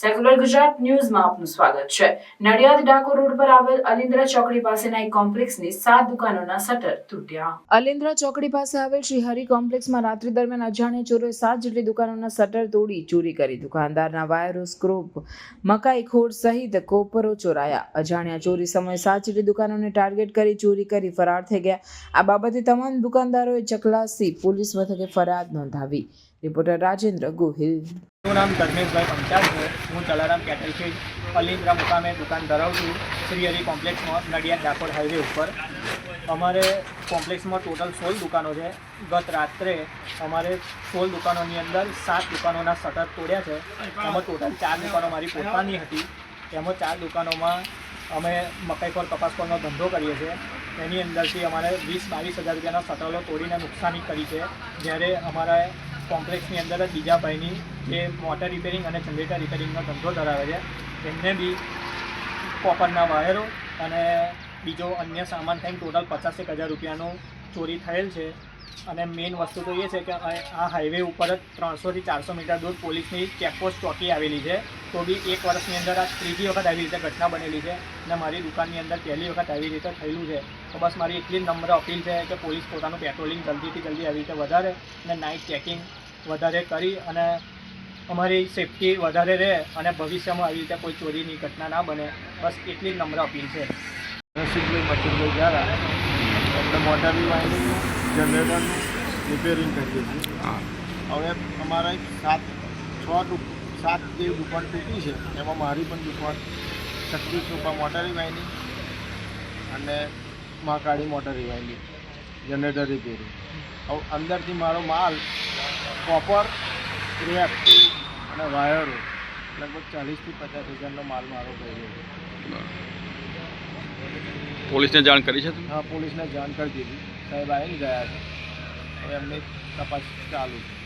Secular Gujarat ન્યૂઝમાં આપનું સ્વાગત છે. નડિયાદ ડાકોર રોડ પર આવેલ અલિન્દ્રા ચોકડી પાસેના એક કોમ્પ્લેક્સની સાત દુકાનોના શટર તૂટ્યા. અલિન્દ્રા ચોકડી પાસે આવેલ શ્રી હરિ કોમ્પ્લેક્સમાં રાત્રિ દરમિયાન અજાણ્યા ચોરોએ સાત જેટલી દુકાનોના શટર તોડી ચોરી કરી. દુકાનદારના વાયરો, સ્ક્રોપ, મકાઈ ખોડ સહિત કોપરો ચોરાયા. અજાણ્યા ચોરી સમયે સાત જેટલી દુકાનોને ટાર્ગેટ કરી ચોરી કરી ફરાર થઈ ગયા. આ બાબતે તમામ દુકાનદારોએ ચકલાસી પોલીસ મથકે ફરિયાદ નોંધાવી. રિપોર્ટર રાજેન્દ્ર ગોહિલ. મારું નામ ધર્મેશભાઈ પંચાલ છે. હું જલારામ કેટલ ફીડ અલિન્દ્રા મુકામે દુકાન ધરાવું છું, શ્રી હરિ કોમ્પ્લેક્સમાં, નડિયાદ ડાકોર હાઈવે ઉપર. અમારે કોમ્પ્લેક્સમાં ટોટલ સોળ દુકાનો છે. ગત રાત્રે અમારે સોળ દુકાનોની અંદર સાત દુકાનોના શટર તોડ્યા છે. એમાં ટોટલ ચાર દુકાનો મારી પોતાની હતી. એમાં ચાર દુકાનોમાં અમે મકાઈ પર, કપાસ પરનો ધંધો કરીએ છીએ. એની અંદરથી અમારે વીસ બાવીસ હજાર રૂપિયાના શટરો તોડીને નુકસાની કરી છે. જ્યારે અમારા કોમ્પ્લેક્સની અંદર જ બીજા ભાઈની જે મોટર રિપેરિંગ અને જનરેટર રિપેરિંગનો ધંધો ધરાવે છે એમને બી કોપરના વાયરો અને બીજો અન્ય સામાન થઈને ટોટલ પચાસેક હજાર રૂપિયાનું ચોરી થયેલ છે. અને મેઇન વસ્તુ તો એ છે કે આ હાઈવે ઉપર જ ત્રણસોથી ચારસો મીટર દૂર પોલીસની ચેકપોસ્ટ ચોકી આવેલી છે. તો બી એક વર્ષની અંદર આ ત્રીજી વખત આવી રીતે ઘટના બનેલી છે અને મારી દુકાનની અંદર પહેલી વખત આવી રીતે થયેલું છે. તો બસ મારી એટલી જ નમ્ર અપીલ છે કે પોલીસ પોતાનું પેટ્રોલિંગ જલ્દીથી જલ્દી આવી રીતે વધારે અને નાઇટ ચેકિંગ વધારે કરી અને અમારી સેફટી વધારે રહે અને ભવિષ્યમાં આવી રીતે કોઈ ચોરીની ઘટના ના બને. બસ એટલી જ નમ્ર અપીલ છે. રસિકભાઈ મથુરભાઈ દ્વારા આપણે મોટરની વાયરિંગનું જનરેટરનું રિપેરિંગ કરીએ છીએ. હવે અમારા એક સાત છ સાત જે દુકાન તૂટી છે. એમાં મારી પણ દુકાન શક્તિ કૃપા મોટરી વાયરિંગ અને મહાકાળી મોટરી વાયરિંગ જનરેટર રિપેરિંગ હવે અંદરથી મારો માલ કોપર ક્રેપ અને વાયરો લગભગ ચાલીસથી પચાસ હજારનો માલ મારો ગયો પોલીસને જાણ કરી છે હા પોલીસને જાણ કરી દીધી. સાહેબ આવીને ગયા છે. હવે એમની તપાસ ચાલુ છે.